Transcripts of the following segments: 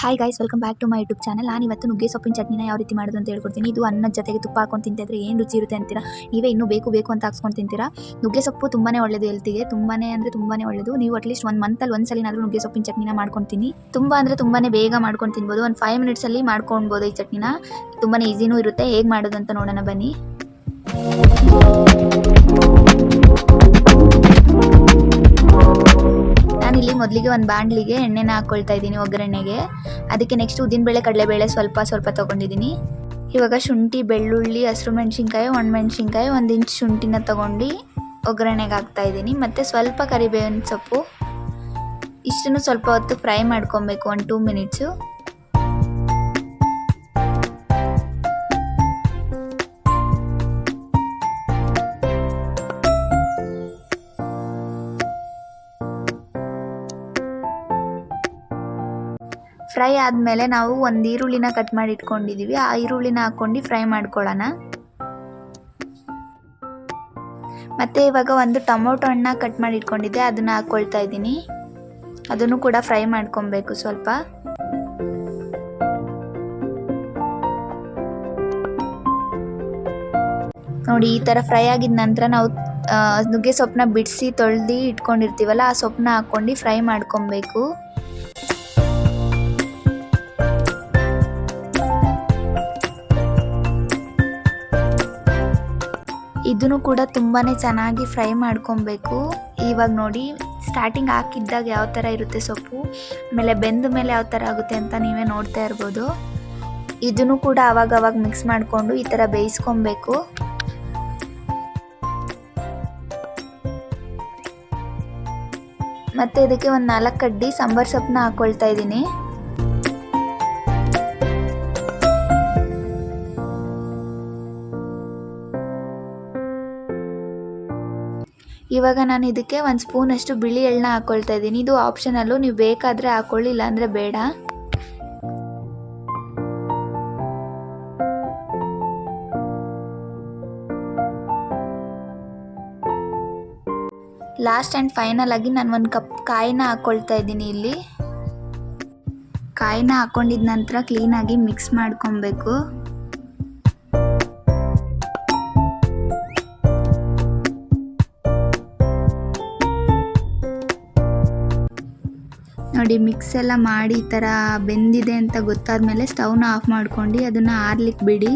Hi guys welcome back to my YouTube channel ನಾನು ಇವತ್ತು ನುಗ್ಗೆ ಸೊಪ್ಪಿನ ಚಟ್ನಿನ ಯಾವ ರೀತಿ ಮಾಡೋದು ಅಂತ ಹೇಳ್ಕೊಡ್ತೀನಿ. ಇದು ಅನ್ನದ ಜೊತೆಗೆ ತುಪ್ಪ ಹಾಕೊಂಡು ತಿಂತಿದ್ರೆ ಏನು ರುಚಿ ಇರುತ್ತೆ ಅಂತೀರಾ? ನೀವೇ ಇನ್ನೂ ಬೇಕು ಬೇಕು ಅಂತ ಹಾಕ್ಸ್ಕೊಂಡು ತಿಂತೀರಾ? ನುಗ್ಗೆ ಸೊಪ್ಪು ತುಂಬಾ ಒಳ್ಳೇದು ಹೆಲ್ತಿಗೆ. ತುಂಬಾ ಅಂದರೆ ತುಂಬಾ ಒಳ್ಳೇದು. ನೀವು ಅಟ್ಲೀಸ್ಟ್ ಒಂದು ಮಂತಲ್ಲಿ ಒಂದು ಸಲಿನಾದರೂ ನುಗ್ಗೆ ಸೊಪ್ಪಿನ ಚಟ್ನಿನ ಮಾಡ್ಕೊತೀನಿ ತುಂಬ ಅಂದರೆ ತುಂಬಾ ಬೇಗ ಮಾಡ್ಕೊಂಡು ತಿನ್ಬೋದು. ಒಂದು ಫೈವ್ ಮಿನಿಟ್ಸಲ್ಲಿ ಮಾಡ್ಕೊಳ್ಬೋದು ಈ ಚಟ್ನಿನ. ತುಂಬಾ ಈಸಿನೂ ಇರುತ್ತೆ. ಹೇಗೆ ಮಾಡೋದು ಅಂತ ನೋಡೋಣ ಬನ್ನಿ. ಮೊದಲಿಗೆ ಒಂದು ಬಾಣಲಿಗೆ ಎಣ್ಣೆನ ಹಾಕ್ಕೊಳ್ತಾ ಇದ್ದೀನಿ ಒಗ್ಗರಣೆಗೆ. ಅದಕ್ಕೆ ನೆಕ್ಸ್ಟ್ ಉದ್ದಿನಬೇಳೆ ಕಡಲೆಬೇಳೆ ಸ್ವಲ್ಪ ಸ್ವಲ್ಪ ತೊಗೊಂಡಿದ್ದೀನಿ. ಇವಾಗ ಶುಂಠಿ, ಬೆಳ್ಳುಳ್ಳಿ, ಹಸಿರು ಮೆಣಸಿನ್ಕಾಯಿ ಒಣಮೆಣ್ಸಿನ್ಕಾಯಿ ಒಂದು ಇಂಚ್ ಶುಂಠಿನ ತೊಗೊಂಡು ಒಗ್ಗರಣೆಗೆ ಹಾಕ್ತಾ ಇದ್ದೀನಿ. ಮತ್ತು ಸ್ವಲ್ಪ ಕರಿಬೇವಿನ ಸೊಪ್ಪು. ಇಷ್ಟನ್ನು ಸ್ವಲ್ಪ ಹೊತ್ತು ಫ್ರೈ ಮಾಡ್ಕೊಬೇಕು, ಒಂದು ಟೂ ಮಿನಿಟ್ಸು ಫ್ರೈ ಆದಮೇಲೆ ನಾವು ಒಂದು ಈರುಳ್ಳಿನ ಕಟ್ ಮಾಡಿ ಇಟ್ಕೊಂಡಿದ್ದೀವಿ ಆ ಈರುಳ್ಳಿನ ಹಾಕ್ಕೊಂಡು ಫ್ರೈ ಮಾಡ್ಕೊಳ್ಳೋಣ. ಮತ್ತು ಇವಾಗ ಒಂದು ಟೊಮೊಟೊ ಹಣ್ಣ ಕಟ್ ಮಾಡಿ ಇಟ್ಕೊಂಡಿದ್ದೆ. ಅದನ್ನು ಹಾಕ್ಕೊಳ್ತಾ ಇದ್ದೀನಿ. ಅದನ್ನು ಕೂಡ ಫ್ರೈ ಮಾಡ್ಕೊಬೇಕು ಸ್ವಲ್ಪ. ನೋಡಿ, ಈ ಥರ ಫ್ರೈ ಆಗಿದ ನಂತರ ನಾವು ನುಗ್ಗೆ ಸೊಪ್ಪನ್ನ ಬಿಡಿಸಿ ತೊಳೆದು ಇಟ್ಕೊಂಡಿರ್ತೀವಲ್ಲ, ಆ ಸೊಪ್ಪನ್ನ ಹಾಕ್ಕೊಂಡು ಫ್ರೈ ಮಾಡ್ಕೊಬೇಕು. ಇದನ್ನು ಕೂಡ ತುಂಬಾ ಚೆನ್ನಾಗಿ ಫ್ರೈ ಮಾಡ್ಕೊಬೇಕು. ಇವಾಗ ನೋಡಿ ಸ್ಟಾರ್ಟಿಂಗ್ ಹಾಕಿದ್ದಾಗ ಯಾವ ಥರ ಇರುತ್ತೆ ಸೊಪ್ಪು? ಆಮೇಲೆ ಬೆಂದ ಮೇಲೆ ಯಾವ ಥರ ಆಗುತ್ತೆ ಅಂತ ನೀವೇ ನೋಡ್ತಾ ಇರ್ಬೋದು. ಇದನ್ನು ಕೂಡ ಅವಾಗ ಅವಾಗ ಮಿಕ್ಸ್ ಮಾಡಿಕೊಂಡು ಈ ಥರ ಬೇಯಿಸ್ಕೊಬೇಕು. ಮತ್ತು ಇದಕ್ಕೆ ಒಂದು ನಾಲ್ಕು ಕಡ್ಡಿ ಸಾಂಬಾರು ಸೊಪ್ಪನ್ನ ಹಾಕ್ಕೊಳ್ತಾ ಇದ್ದೀನಿ. ಇವಾಗ ನಾನು ಇದಕ್ಕೆ ಒಂದು ಸ್ಪೂನಷ್ಟು ಬಿಳಿ ಎಳ್ಳನ್ನ ಹಾಕ್ಕೊಳ್ತಾ ಇದ್ದೀನಿ. ಇದು ಆಪ್ಷನಲ್ಲು ನೀವು ಬೇಕಾದರೆ ಹಾಕ್ಕೊಳ್ಳಿ ಇಲ್ಲಾಂದರೆ ಬೇಡ. ಲಾಸ್ಟ್ ಆ್ಯಂಡ್ ಫೈನಲ್ ಆಗಿ ನಾನು ಒಂದು ಕಪ್ ಕಾಯಿನ ಹಾಕ್ಕೊಳ್ತಾ ಇದ್ದೀನಿ ಇಲ್ಲಿ. ಕಾಯಿನ ಹಾಕ್ಕೊಂಡಿದ ನಂತರ ಕ್ಲೀನಾಗಿ ಮಿಕ್ಸ್ ಮಾಡ್ಕೊಬೇಕು. ನೋಡಿ ಮಿಕ್ಸ್ ಎಲ್ಲ ಮಾಡಿ ಈ ಥರ ಬೆಂದಿದೆ ಅಂತ ಗೊತ್ತಾದಮೇಲೆ ಸ್ಟವ್ನ ಆಫ್ ಮಾಡ್ಕೊಂಡು ಅದನ್ನು ಆರ್ಲಿಕ್ಕೆ ಬಿಡಿ.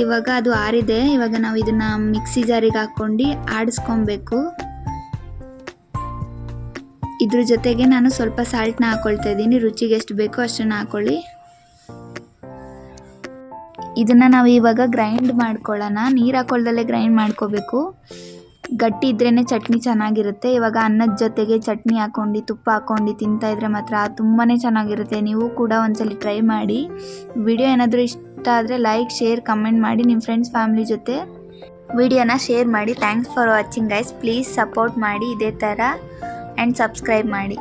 ಇವಾಗ ಅದು ಆರಿದೆ. ಇವಾಗ ನಾವು ಇದನ್ನ ಮಿಕ್ಸಿ ಜಾರಿಗೆ ಹಾಕ್ಕೊಂಡು ಆಡಿಸ್ಕೊಬೇಕು. ಇದ್ರ ಜೊತೆಗೆ ನಾನು ಸ್ವಲ್ಪ ಸಾಲ್ಟ್ನ ಹಾಕೊಳ್ತಾ ಇದ್ದೀನಿ. ರುಚಿಗೆ ಎಷ್ಟು ಬೇಕೋ ಅಷ್ಟನ್ನು ಹಾಕೊಳ್ಳಿ. ಇದನ್ನು ನಾವು ಇವಾಗ ಗ್ರೈಂಡ್ ಮಾಡ್ಕೊಳ್ಳೋಣ. ನೀರು ಹಾಕೊಳ್ದಲ್ಲೇ ಗ್ರೈಂಡ್ ಮಾಡ್ಕೋಬೇಕು. ಗಟ್ಟಿ ಇದ್ರೇ ಚಟ್ನಿ ಚೆನ್ನಾಗಿರುತ್ತೆ. ಇವಾಗ ಅನ್ನದ ಜೊತೆಗೆ ಚಟ್ನಿ ಹಾಕ್ಕೊಂಡು ತುಪ್ಪ ಹಾಕ್ಕೊಂಡು ತಿಂತಾ ಇದ್ರೆ ಮಾತ್ರ ತುಂಬಾ ಚೆನ್ನಾಗಿರುತ್ತೆ. ನೀವು ಕೂಡ ಒಂದ್ಸಲಿ ಟ್ರೈ ಮಾಡಿ. ವಿಡಿಯೋ ಏನಾದರೂ ಇಷ್ಟ ಆದರೆ ಲೈಕ್, ಶೇರ್, ಕಮೆಂಟ್ ಮಾಡಿ ನಿಮ್ಮ ಫ್ರೆಂಡ್ಸ್, ಫ್ಯಾಮಿಲಿ ಜೊತೆ. ವಿಡಿಯೋನ ಶೇರ್ ಮಾಡಿ. Thanks for watching guys please support ಮಾಡಿ. ಇದೇ ಥರ. ಆ್ಯಂಡ್ ಸಬ್ಸ್ಕ್ರೈಬ್ ಮಾಡಿ.